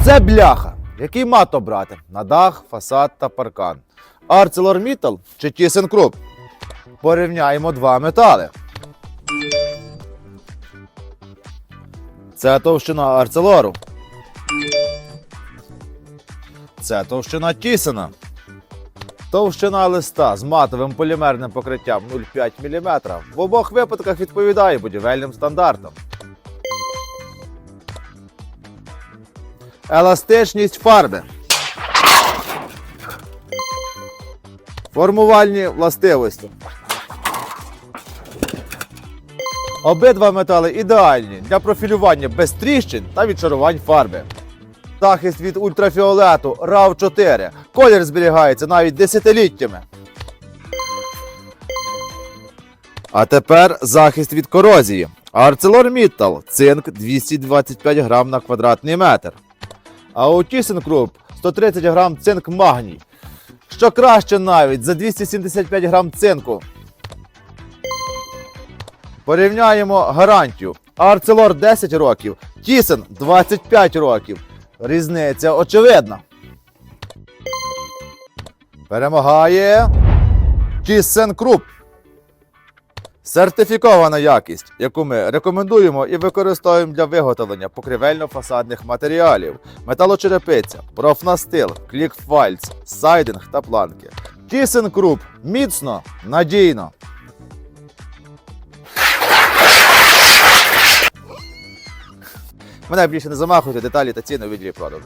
Оце бляха. Який мат обрати? На дах, фасад та паркан. ArcelorMittal чи ThyssenKrupp? Порівняємо два метали. Це товщина Арцелору. Це товщина Тісена. Товщина листа з матовим полімерним покриттям 0,5 мм в обох випадках відповідає будівельним стандартам. Еластичність фарби. Формувальні властивості. Обидва метали ідеальні для профілювання без тріщин та відшарувань фарби. Захист від ультрафіолету RAV 4. Колір зберігається навіть десятиліттями. А тепер захист від корозії. ArcelorMittal цинк 225 грам на квадратний метр. А у ThyssenKrupp 130 грам цинк магній. Що краще навіть за 275 грам цинку. Порівняємо гарантію. Арцелор 10 років, Тісен 25 років. Різниця очевидна. Перемагає ThyssenKrupp. Сертифікована якість, яку ми рекомендуємо і використовуємо для виготовлення покривельно-фасадних матеріалів, металочерепиця, профнастил, клікфальц, сайдинг та планки. ThyssenKrupp міцно, надійно. Мене більше не замахуйте, деталі та ціни у відділі продажу.